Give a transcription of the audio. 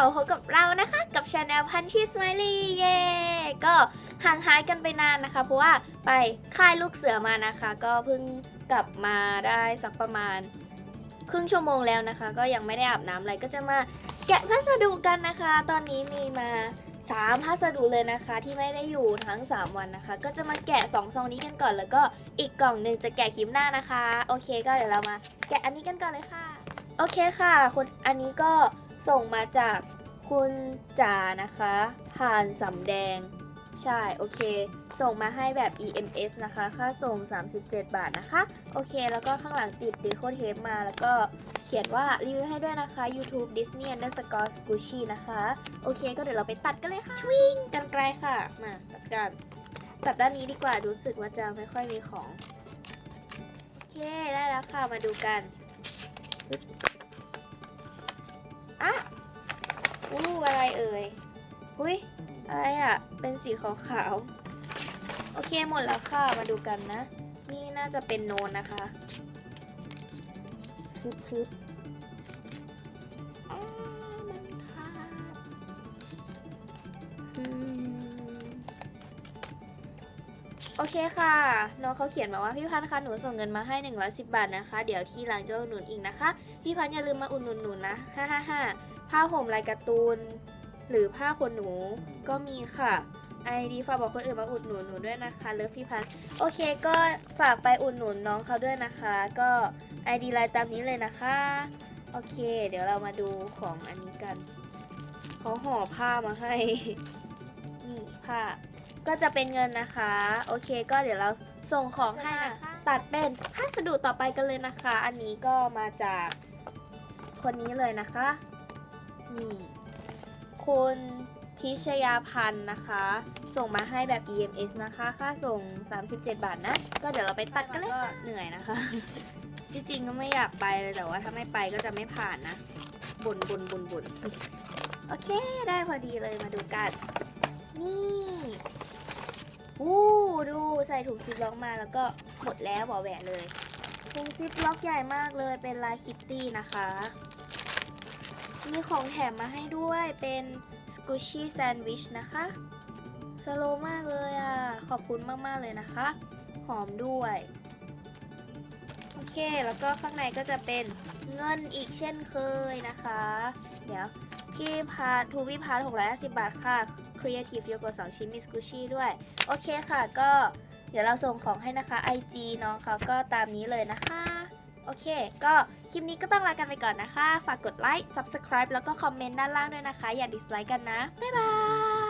ับมาพบกับเรานะคะกับชาแนลพันชีสไมลี่เย่ก็ห่างหายกันไปนานนะคะ เพราะว่าไปค่ายลูกเสือมานะคะ ก็เพิ่งกลับมาได้สักประมาณ ครึ่งชั่วโมงแล้วนะคะ ก็ยังไม่ได้อาบน้ำอะไรก็จะมาแกะพัสดุกันนะคะ ตอนนี้มีมา3พัสดุเลยนะคะที่ไม่ได้อยู่ทั้ง 3 วันนะคะ ก็จะมาแกะ2ซองนี้กันก่อนแล้วก็อีกกล่องหนึ่งจะแกะคลิปหน้านะคะ โอเคก็เดี๋ยวเรามา แกะอันนี้กันก่อนเลยค่ะ โอเคค่ะคุณอันนี้ก็ ส่งมาจากคุณจ๋านะคะ ผ่านสำแดง ใช่ โอเค ส่งมาให้แบบ EMS นะคะ ค่าส่ง 37 บาทนะคะ โอเค แล้วก็ข้างหลังติดดีโคเทปมา แล้วก็เขียนว่ารีวิวให้ด้วยนะคะ YouTube Disney underscore Gucci นะคะ โอเค ก็เดี๋ยวเราไปตัดกันเลยค่ะชวิงกันไกลค่ะ มาตัดกัน ตัดด้านนี้ดีกว่า รู้สึกว่าจะไม่ค่อยมีของ โอเค ได้แล้วค่ะ มาดูกัน อะอู้อะไรเอ่ย อุ้ยอะไรอะเป็นสีขาวๆ โอเคหมดแล้วค่ะ มาดูกันนะ นี่น่าจะเป็นโนนนะคะทึบๆึบอ้ามันขาด โอเคค่ะน้องเขาเขียนมาว่าพี่พันธ์คะหนูส่งเงินมาให้ 110 บาทนะคะ เดี๋ยวที่หลังจะอุดหนุนอีกนะคะ พี่พันธ์อย่าลืมมาอุดหนุนหนูนะฮ่าฮ่าฮ่าผ้าห่มลายการ์ตูน หรือผ้าขนหนูก็มีค่ะไอดีฝากบอกคนอื่นมาอุดหนุนหนูด้วยนะคะเลิฟพี่พันธ์โอเคก็ฝากไปอุดหนุนน้องเขาด้วยนะคะ ก็ไอดีไลน์ตามนี้เลยนะคะโอเค เดี๋ยวเรามาดูของอันนี้กันเขาห่อผ้ามาให้นี่ผ้า ก็จะเป็นเงินนะคะ โอเคก็เดี๋ยวเราส่งของให้นะคะตัดเป็นพัสดุต่อไปกันเลยนะคะ อันนี้ก็มาจากคนนี้เลยนะคะนี่คุณพิชยาพันธ์นะคะ ส่งมาให้แบบ EMS นะคะ ค่าส่ง 37 บาทนะ ก็เดี๋ยวเราไปตัดกันเลยค่ะเหนื่อยนะคะ จริงๆก็ไม่อยากไปเลยแต่ว่าถ้าไม่ไปก็จะไม่ผ่านนะบุนบุนบุนบุนโอเค ได้พอดีเลยมาดูกันนี่ อู้ดูใส่ถุงซิปล็อกมาแล้วก็หมดแล้วบอแหวะเลย ถุงซิปล็อกใหญ่มากเลยเป็นลายคิตตี้นะคะ มีของแถมมาให้ด้วยเป็นสกูชี่แซนด์วิชนะคะสโลมากเลยอะ ขอบคุณมาก ๆ เลยนะคะ หอมด้วย โอเค แล้วก็ข้างในก็จะเป็นเงินอีกเช่นเคยนะคะ เดี๋ยว พี่พาทูพี่พาร์ท650บาทค่ะ Creative Yogurt 2ชิ้นมิสกูชี่ด้วย โอเคค่ะ ก็เดี๋ยวเราส่งของให้นะคะ IG น้องเขาก็ตามนี้เลยนะคะ โอเค ก็คลิปนี้ก็ต้องลากันไปก่อนนะคะ ฝากกดไลค์ Subscribe แล้วก็คอมเมนต์ด้านล่างด้วยนะคะ อย่าดิสไลค์กันนะ บ๊ายบาย